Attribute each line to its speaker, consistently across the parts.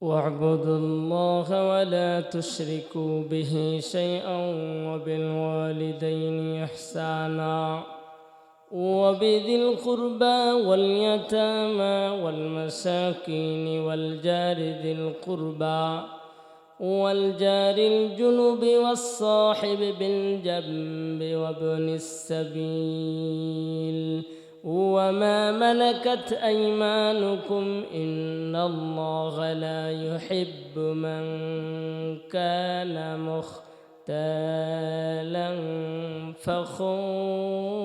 Speaker 1: واعبدوا الله ولا تشركوا به شيئا وبالوالدين إحسانا وبذي القربى واليتامى والمساكين والجار ذي القربى والجار الجنب والصاحب بالجنب وابن السبيل وما ملكت أيمانكم إن الله لا يحب من كان مختالا فخورا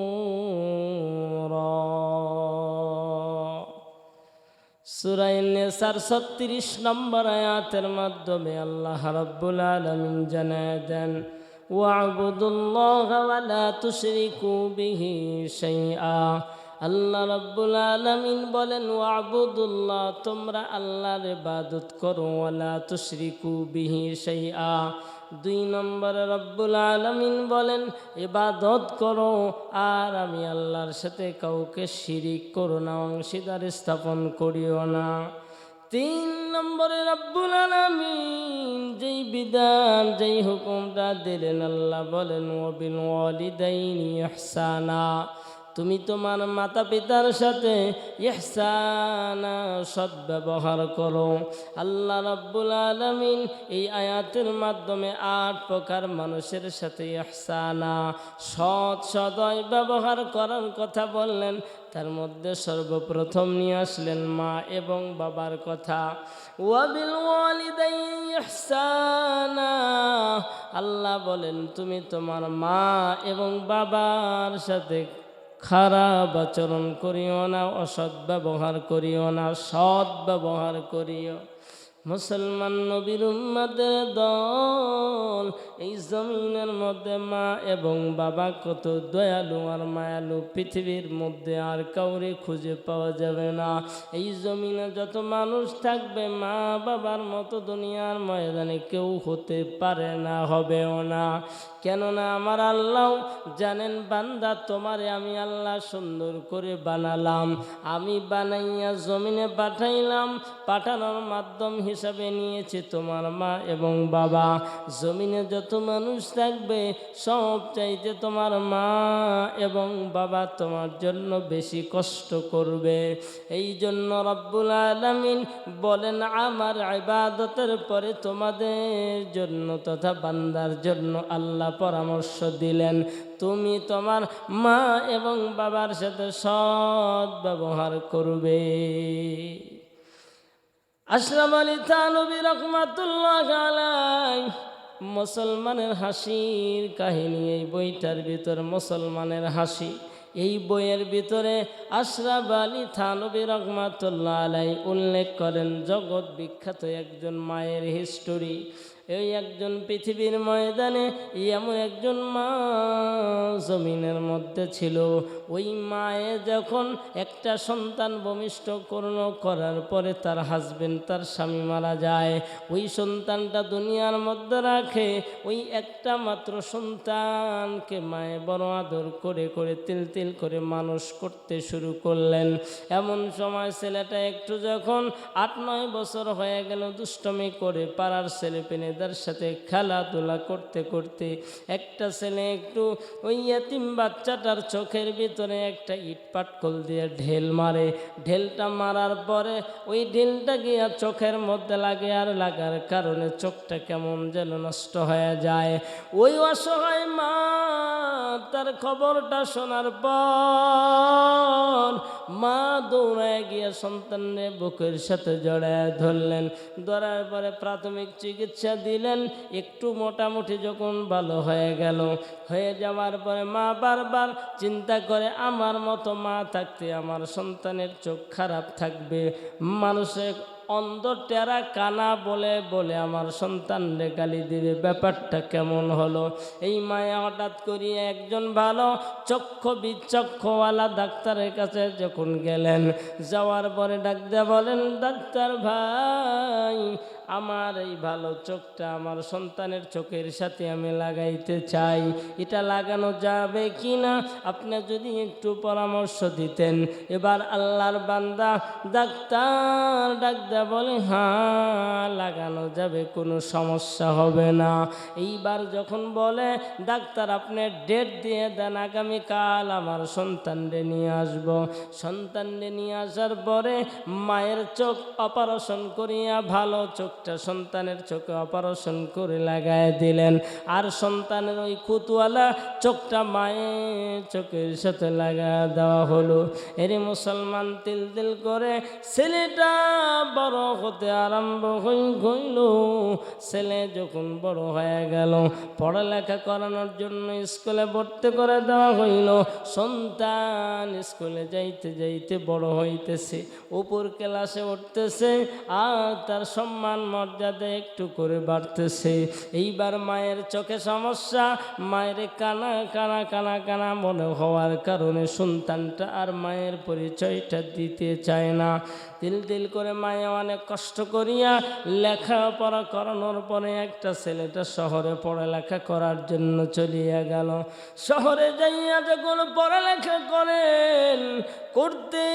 Speaker 1: সুরাই নেসার ছত্রিশ নম্বর আয়াতের মাধ্যমে আল্লাহ রাব্বুল আলামিন জানায় দেন ওয়াবুদুল্লাহ ওয়ালা তুশরিকু বিহি শাইআ আল্লাহ রাব্বুল আলামিন বলেন, ওয়াবুদুল্লাহ, তোমরা আল্লাহর ইবাদত করো, ওয়ালা তুশরিকু বিহি শাইআ। দুই নম্বরে রব্বুল আলমিন বলেন, ইবাদত করো, আর আমি আল্লাহর সাথে কাউকে শিরিক করো না, অংশীদার স্থাপন করিও না। তিন নম্বরে রব্বুল আলমিন, যেই বিধান, যেই হুকুমটা দিলেন আল্লাহ বলেন ওবিল ওয়ালিদাইনি ইহসানা। তুমি তোমার মাতা পিতার সাথে ইহসানা সদ্ব্যবহার করো। আল্লাহ রাব্বুল আলমিন এই আয়াতের মাধ্যমে আট প্রকার মানুষের সাথে ইহসানা সৎ সদয় ব্যবহার করার কথা বললেন। তার মধ্যে সর্বপ্রথম নিয়ে আসলেন মা এবং বাবার কথা। ওয়াবিল ইহসানা। আল্লাহ বলেন, তুমি তোমার মা এবং বাবার সাথে খারাপ আচরণ করিও না, অসৎ ব্যবহার করিও না, সৎ ব্যবহার করিও। মুসলমান নবীর উম্মাদের দল, এই জমিনের মধ্যে মা এবং বাবা কত দয়ালু আর মায়ালু, পৃথিবীর মধ্যে আর কাউরে খুঁজে পাওয়া যাবে না। এই জমিনে যত মানুষ থাকবে, মা বাবার মতো দুনিয়ার ময়দানে কেউ হতে পারে না, হবেও না। কেননা আমার আল্লাহ জানেন, বান্দা তোমারে আমি আল্লাহ সুন্দর করে বানালাম। আমি বানাইয়া জমিনে পাঠাইলাম, পাঠানোর মাধ্যম হিসাবে নিয়েছে তোমার মা এবং বাবা। জমিনে যত মানুষ থাকবে, সব চাইতে তোমার মা এবং বাবা তোমার জন্য বেশি কষ্ট করবে। এই জন্য রব্বুল আলমিন বলেন, আমার ইবাদতের পরে তোমাদের জন্য তথা বান্দার জন্য আল্লাহ পরামর্শ দিলেন, তুমি তোমার মা এবং বাবার সাথে সৎ ব্যবহার করবে। আশরাফ আলী থানবী রহমাতুল্লাহ আলাই মুসলমানের হাসির কাহিনী, এই বইটার ভিতর মুসলমানের হাসি, এই বইয়ের ভিতরে আশরাফ আলী থানবী রহমাতুল্লাহ আলাই উল্লেখ করেন, জগৎ বিখ্যাত একজন মায়ের হিস্টোরি এই একজন পৃথিবীর ময়দানে এমন একজন মা জমিনের মধ্যে ছিল। ওই মায়ে যখন একটা সন্তান ভূমিষ্ঠ করণ করার পরে তার হাজবেন্ড তার স্বামী মারা যায়, ওই সন্তানটা দুনিয়ার মধ্যে রাখে। ওই একটা মাত্র সন্তানকে মায়ে বড় আদর করে করে তিল তিল করে মানুষ করতে শুরু করলেন। এমন সময় ছেলেটা একটু যখন আট নয় বছর হয়ে গেল দুষ্টমি করে পাড়ার ছেলে পেনেদের সাথে খেলাধুলা করতে করতে একটা ছেলে একটু ওই এতিম বাচ্চাটার চোখের ভিতরে একটা ইট পাটকল দিয়ে ঢেল মারে। ঢেলটা মারার পরে ওই ঢেলটা গিয়া চোখের মধ্যে লাগে আর লাগার কারণে চোখটা কেমন যেন নষ্ট হয়ে যায়। ওই অসহায় মা তার খবরটা শোনার পর মা দৌড়ায় গিয়ে সন্তানের বুকের সাথে জড়ায় ধরলেন। ধরার পরে প্রাথমিক চিকিৎসা দিলেন, একটু মোটামুটি যখন ভালো হয়ে গেল। হয়ে যাওয়ার পরে মা বারবার চিন্তা করে, আমার মতো মা থাকতে আমার সন্তানের চোখ খারাপ থাকবে। মানুষের অন্ধ টেরা কানা বলে বলে আমার সন্তানরে গালি দিবে। ব্যাপারটা কেমন হলো? এই মায়া হঠাৎ করিয়ে একজন ভালো চক্ষু বিচক্ষওয়ালা ডাক্তারের কাছে যখন গেলেন, যাওয়ার পরে ডাক্তার বলেন, ডাক্তার ভাই আমার এই ভালো চোখটা আমার সন্তানের চোখের সাথে আমি লাগাইতে চাই। এটা লাগানো যাবে কি না আপনি যদি একটু পরামর্শ দিতেন। এবার আল্লাহর বান্দা ডাক্তার ডাক্তার বলে হ্যাঁ লাগানো যাবে, কোনো সমস্যা হবে না। এইবার যখন বলে, ডাক্তার, আপনি ডেট দিয়ে দেন, আগামীকাল আমার সন্তানরে নিয়ে আসব। সন্তানরে নিয়ে আসার পরে মায়ের চোখ অপারেশন করিয়া ভালো চোখটা সন্তানের চোখে অপারেশন করে লাগায় দিলেন। আর সন্তানের ওই কুতুয়ালা চোখটা মায়ের চোখের সাথে লাগা দেওয়া হলো। এরে মুসলমান তিল তিল করে ছেলেটা বড় হতে আরম্ভ হই হইল। ছেলে যখন বড় হয়ে গেল, পড়ালেখা করানোর জন্য স্কুলে ভর্তি করে দেওয়া হইল। সন্তান স্কুলে যাইতে যাইতে বড় হইতেছে, উপর ক্লাসে উঠতেছে, আর তার সম্মান মর্যাদা একটু করে বাড়তেছে। এইবার মায়ের চোখে সমস্যা, মায়ের কানা কানা কানা কানা মনে হওয়ার কারণে সন্তানটা আর মায়ের পরিচয়টা দিতে চায় না। তিল তিল করে মায়ে অনেক কষ্ট করিয়া লেখাপড়া করানোর পরে একটা ছেলেটা শহরে পড়ালেখা করার জন্য চলিয়া গেল। শহরে যাইয়া যখন পড়ালেখা করেন, করতে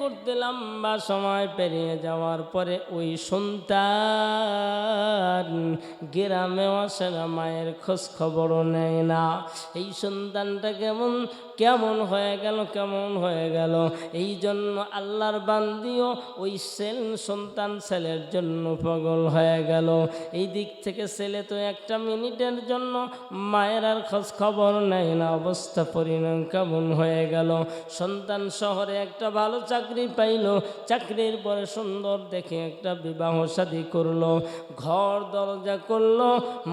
Speaker 1: করতে লম্বা সময় পেরিয়ে যাওয়ার পরে ওই সন্তান গ্রামে আসে না, মায়ের খোঁজ খবরও নেয় না। এই সন্তানটা কেমন কেমন হয়ে গেল, কেমন হয়ে গেল? এই জন্য আল্লাহর বান্দিও ওই সেল সন্তান ছেলের জন্য পাগল হয়ে গেল। এই দিক থেকে ছেলে তো একটা মিনিটের জন্য মায়ের আর খোঁজ খবর নেয় না, অবস্থা পরিণাম কেমন হয়ে গেল। সন্তান শহরে একটা ভালো চাকরি পাইল, চাকরির পরে সুন্দর দেখে একটা বিবাহ শাদী করল। ঘর দরজা করল,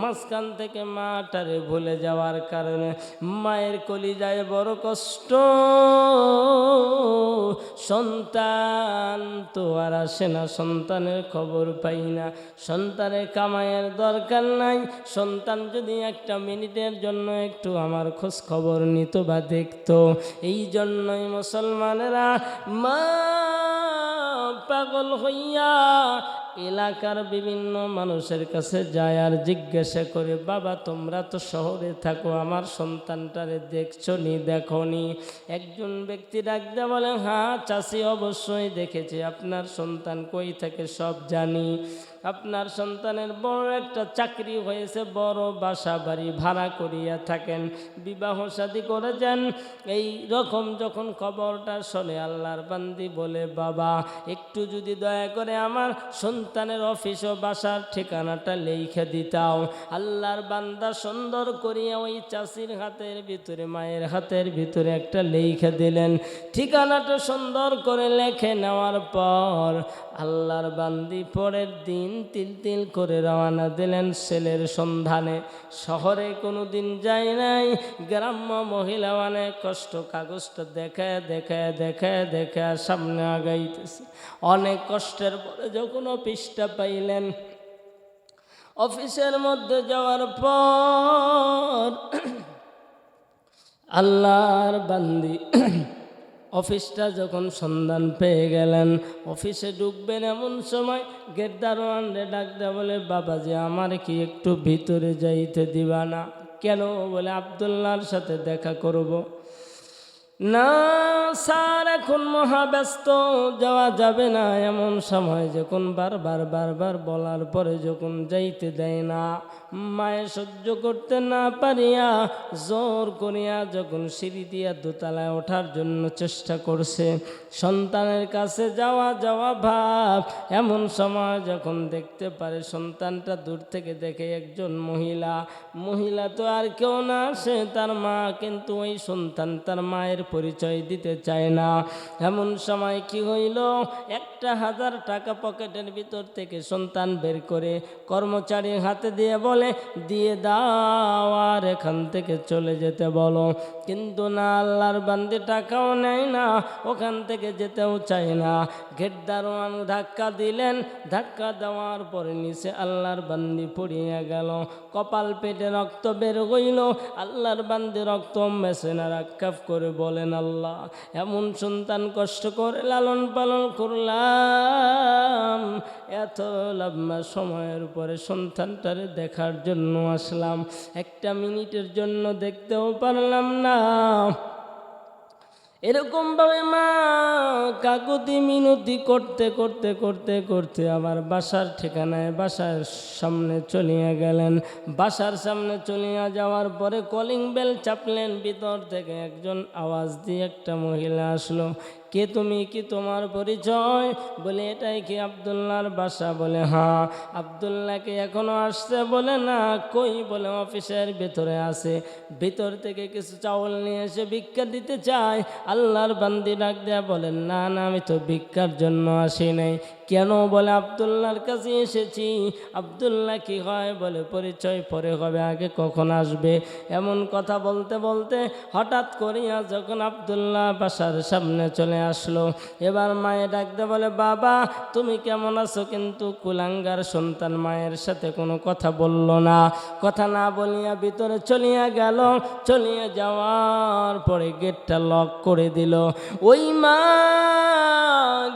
Speaker 1: মাঝখান থেকে মাটারে ভুলে যাওয়ার কারণে মায়ের কলিজায় বড় কষ্ট। সন্তান তো আর আসে না, সন্তানের খবর পাই না। সন্তানের কামাইয়ের দরকার নাই। সন্তান যদি একটা মিনিটের জন্য একটু আমার খোঁজ খবর নিত বা দেখত। এই জন্যই মুসলমানেরা মা পাগল হইয়া এলাকার বিভিন্ন মানুষের কাছে যায় আর জিজ্ঞাসা করে, বাবা, তোমরা তো শহরে থাকো, আমার সন্তানটারে দেখছ নি, দেখো নি? একজন ব্যক্তি ডাকতে বলে হ্যাঁ চাষি অবশ্যই দেখেছি, আপনার সন্তান কই থাকে সব জানি। আপনার সন্তানের বড় একটা চাকরি হয়েছে, বড় বাসা বাড়ি ভাড়া করিয়া থাকেন, বিবাহ শাদী করেছেন এই রকম যখন খবরটা শোনে, আল্লাহর বান্দি বলে, বাবা, একটু যদি দয়া করে আমার সন্তানের অফিস ও বাসার ঠিকানাটা লেখে দিতাও। আল্লাহর বান্দা সুন্দর করিয়া ওই চাষির হাতের ভিতরে, মায়ের হাতের ভিতরে একটা লেখে দিলেন। ঠিকানাটা সুন্দর করে লেখে নেওয়ার পর আল্লাহর বান্দি পরের দিন তিল তিল করে রওনা দিলেন ছেলের সন্ধানে। শহরে কোনো দিন যায় নাই। গ্রাম্য মহিলা অনেক কষ্ট কাগজটা দেখে দেখে দেখে দেখে সামনে আগাইতেছে। অনেক কষ্টের পরে যখন অফিসটা পাইলেন, অফিসের মধ্যে যাওয়ার পর আল্লাহর বান্দি অফিসটা যখন সন্ধান পেয়ে গেলেন, অফিসে ঢুকবেন এমন সময় গেট দারোয়ানরে ডাক দেয়া বলে, বাবাজি, আমার কি একটু ভিতরে যাইতে দিবা না? কেন? বলে, আবদুল্লাহর সাথে দেখা করব। না স্যার, এখন মহাব্যস্ত, যাওয়া যাবে না। এমন সময় যখন বারবার বারবার বলার পরে যখন যাইতে দেয় না মায়ে সহ্য করতে না পারিয়া জোর করিয়া যখন সিঁড়ি দিয়া দোতলায় ওঠার জন্য চেষ্টা করছে, সন্তানের কাছে যাওয়া যাওয়া ভাব। এমন সময় যখন দেখতে পারে সন্তানটা দূর থেকে দেখে একজন মহিলা। মহিলা তো আর কেউ না, সে তার মা, কিন্তু ওই সন্তান তার মায়ের পরিচয় দিতে চায় না। এমন সময় কি হইল? একটা হাজার টাকা পকেটের ভিতর থেকে সন্তান বের করে কর্মচারীর হাতে দিয়ে বলে দিয়ে দাও আর এখান থেকে চলে যেতে বলো। কিন্তু না, আল্লাহর বান্দি টাকাও নেয় না, ওখান থেকে যেতেও চায় না। গেট দারোয়ান ধাক্কা দিলেন, ধাক্কা দেওয়ার পরে নিচে আল্লাহর বান্দি পড়িয়ে গেল। কপাল পেটে রক্ত বের হইল, আল্লাহর বান্দি রক্ত মেসেনা রাক্ষাফ করে বলেন, আল্লাহ, এমন সন্তান কষ্ট করে লালন পালন করলাম, এত লম্বা সময়ের পরে সন্তানটারে দেখার জন্য আসলাম। একটা মিনিটের জন্য দেখতেও পারলাম না। এরকম ভাবে মা কাকুতি মিনতি করতে করতে করতে করতে আবার বাসার ঠিকানায় বাসার সামনে চলিয়া গেলেন। বাসার সামনে চলিয়া যাওয়ার পরে কলিং বেল চাপলেন। ভিতর থেকে একজন আওয়াজ দিয়ে একটা মহিলা আসলো। কে তুমি, কি তোমার পরিচয়? বলে এটাই কি আবদুল্লার বাসা? বলে হ্যাঁ আবদুল্লাহকে এখনও আসছে বলে না, কই? বলে, অফিসের ভেতরে আসে ভিতর থেকে কিছু চাউল নিয়ে এসে ভিক্ষা দিতে চায়। আল্লাহর বান্দি ডাক দেয়া বলেন না না, আমি তো ভিক্ষার জন্য আসি নাই। কেন বলে আবদুল্লাহর কাছে এসেছি? আবদুল্লাহ কি হয় বলে, পরিচয় পরে হবে, আগে কখন আসবে? এমন কথা বলতে বলতে হঠাৎ করিয়া যখন আবদুল্লাহ বাসার সামনে চলে আসলো, এবার মায়ে ডাকতে বলে, বাবা, তুমি কেমন আছো? কিন্তু কুলাঙ্গার সন্তান মায়ের সাথে কোনো কথা বলল না। কথা না বলিয়া ভিতরে চলিয়া গেল, চলিয়া যাওয়ার পরে গেটটা লক করে দিল। ওই মা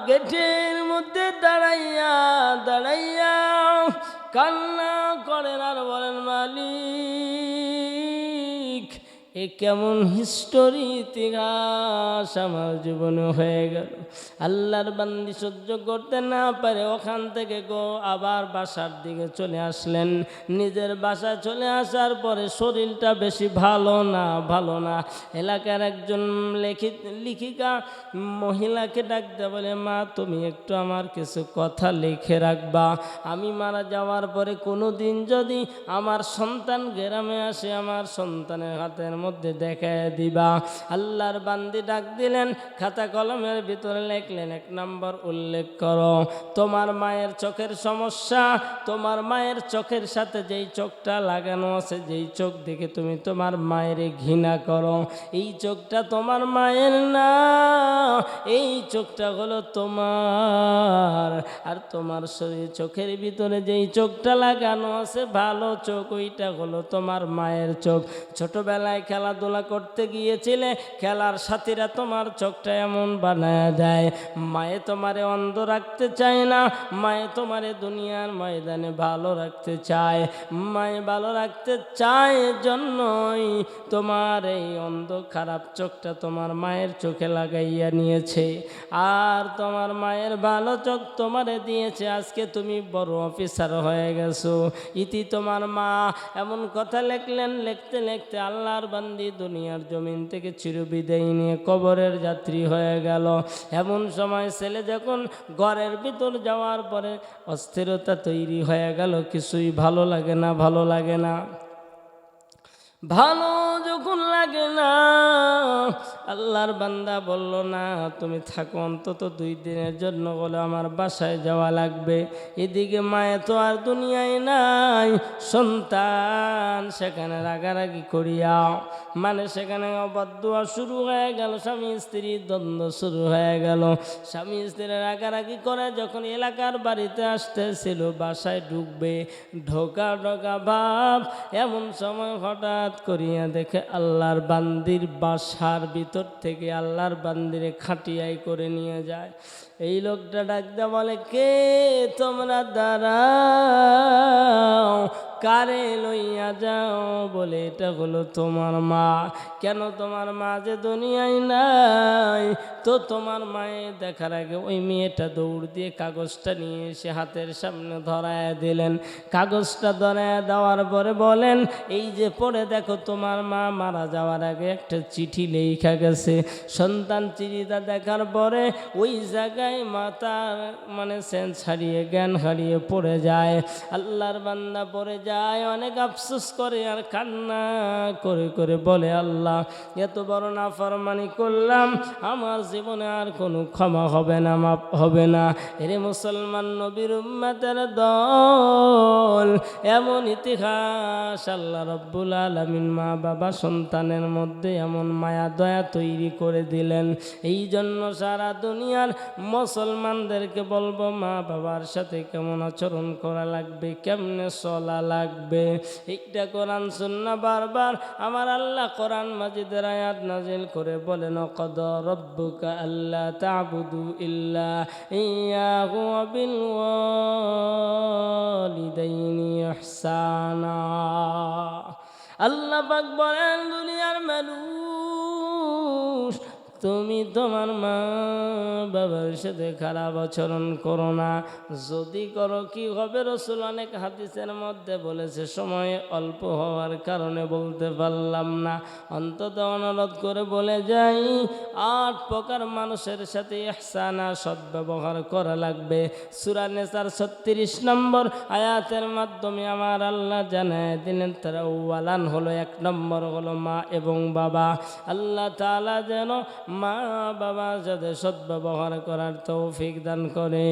Speaker 1: গেটের দাঁড়াইয়া দাঁড়াইয়া কান্না এ কেমন হিস্টোরি ইতিহাস আমার জীবনে হয়ে গেল। আল্লাহর বান্দি সহ্য করতে না পারে ওখান থেকে গো আবার বাসার দিকে চলে আসলেন। নিজের বাসায় চলে আসার পরে শরীরটা বেশি ভালো না ভালো না। এলাকার একজন লেখি, লিখিকা মহিলাকে ডাকতে বলে, মা, তুমি একটু আমার কিছু কথা লিখে রাখবা। আমি মারা যাওয়ার পরে কোনো দিন যদি আমার সন্তান গ্রামে আসে, আমার সন্তানের হাতের মধ্যে দেখায় দিবা। আল্লাহর বান্দি ডাক দিলেন, খাতা কলমের ভিতরে লেখলেন, এক নম্বর উল্লেখ করো, তোমার মায়ের চোখের সমস্যা, তোমার মায়ের চোখের সাথে যেই চোখটা লাগানো আছে, যেই চোখ দেখে তুমি তোমার মায়ের ঘৃণা করো, এই চোখটা তোমার মায়ের না, এই চোখটা হলো তোমার। আর তোমার শরীর চোখের ভিতরে যেই চোখটা লাগানো আছে, ভালো চোখ, ওইটা হলো তোমার মায়ের চোখ। ছোটবেলায় খেলাধুলা করতে গিয়েছিলে, খেলার সাথীরা তোমার চোখটা এমন বানায় দেয়, মায়ে তোমারে অন্ধ রাখতে চায় না, মায়ে তোমারে দুনিয়ার ময়দানে ভালো রাখতে চায়, মায়ে ভালো রাখতে চায় জন্যই তোমার এই অন্ধ খারাপ চোখটা তোমার মায়ের চোখে লাগাইয়া নিয়েছে, আর তোমার মায়ের ভালো চোখ তোমারে দিয়েছে, আজকে তুমি বড় অফিসার হয়ে গেছো, ইতি তোমার মা এমন কথা লিখলেন, লিখতে লিখতে আল্লাহর বান্দি দুনিয়ার জমিন থেকে চিরবিদায় নিয়ে কবরের যাত্রী হয়ে গেল। এমন সময় ছেলে যখন ঘরের ভিতর যাওয়ার পরে অস্থিরতা তৈরি হয়ে গেল, কিছুই ভালো লাগে না, ভালো লাগে না। ভালো যখন লাগে না আল্লাহর বান্দা বলল, না, তুমি থাকো অন্তত দুই দিনের জন্য বলে আমার বাসায় যাওয়া লাগবে। এদিকে মায়ে তো আর দুনিয়ায় নাই, সন্তান সেখানে রাগারাগি করিয়া মানে সেখানে অবাধ্যা শুরু হয়ে গেল, স্বামী স্ত্রীর দ্বন্দ্ব শুরু হয়ে গেল। স্বামী স্ত্রীর রাগারাগি করে যখন এলাকার বাড়িতে আসতেছিল, বাসায় ঢুকবে, ঢোকা ঢোকা ভাব, এমন সময় হঠাৎ করিয়া দেখে আল্লাহর বান্দির বাসার ভিতর থেকে আল্লাহর বান্দিরে খাটিয়াই করে নিয়ে যায়। এই লোকটা ডাকতে বলে, কে তোমরা দাঁড়াও? কারে লইয়া যাও? বলে, এটা হলো তোমার মা। কেন তোমার মা যে দুনিয়ায় নাই? তো তোমার মায়ে দেখার আগে ওই মেয়েটা দৌড় দিয়ে কাগজটা নিয়ে এসে হাতের সামনে ধরায় দিলেন। কাগজটা ধরায় দেওয়ার পরে বলেন, এই যে পড়ে দেখো, তোমার মা মারা যাওয়ার আগে একটা চিঠি লেখা গেছে। সন্তান চিঠিটা দেখার পরে ওই জায়গায় মাতার মানে সেন্স হারিয়ে জ্ঞান হারিয়ে পড়ে যায়। আল্লাহর বান্দা পড়ে যায়, অনেক আফসোস করে আর কান্না করে করে বলে, আল্লাহ, এত বড় না ফরমানি করলাম, আমার জীবনে আর কোনো ক্ষমা হবে না মাপ হবে না। এরে মুসলমান নবীর উম্মাতের দল, এমন ইতিহাস আল্লাহ রব্বুল আলমিন মা, বাবা, সন্তানের মধ্যে এমন মায়া, দয়া তৈরি করে দিলেন। এই জন্য সারা দুনিয়ার মুসলমানদেরকে বলব, মা বাবার সাথে কেমন আচরণ করা লাগবে, কেমনে চলা লাগবে? এইটা কোরআন, সুন্না বারবার আমার আল্লাহ কোরআন মাজিদের আয়াত নাজিল করে বলেন কদ রব্বুকা আল্লাহ তাবুদু ইল্লা ইয়াহু বিল ওয়ালিদাইনি ইহসানা। আল্লাহ পাক বলেন, দুনিয়ার মানুষ তুমি তোমার মা বাবার সাথে খারাপ আচরণ করো না। যদি করো, কি হবে? রসুল অনেক হাদিসের মধ্যে বলেছে, সময় অল্প হওয়ার কারণে বলতে পারলাম না। অন্তত অনুরোধ করে বলে যাই, আট প্রকার মানুষের সাথে ইহসানা, সদ্ব্যবহার করা লাগবে। সুরানেসার ছত্রিশ নম্বর আয়াতের মাধ্যমে আমার আল্লাহ জানায় দিলেন তারা ওয়ালান হলো এক নম্বর হলো মা এবং বাবা। আল্লাহ তাআলা যেন মা বাবা যাদের সদ্ব্যবহার করার তৌফিক দান করে।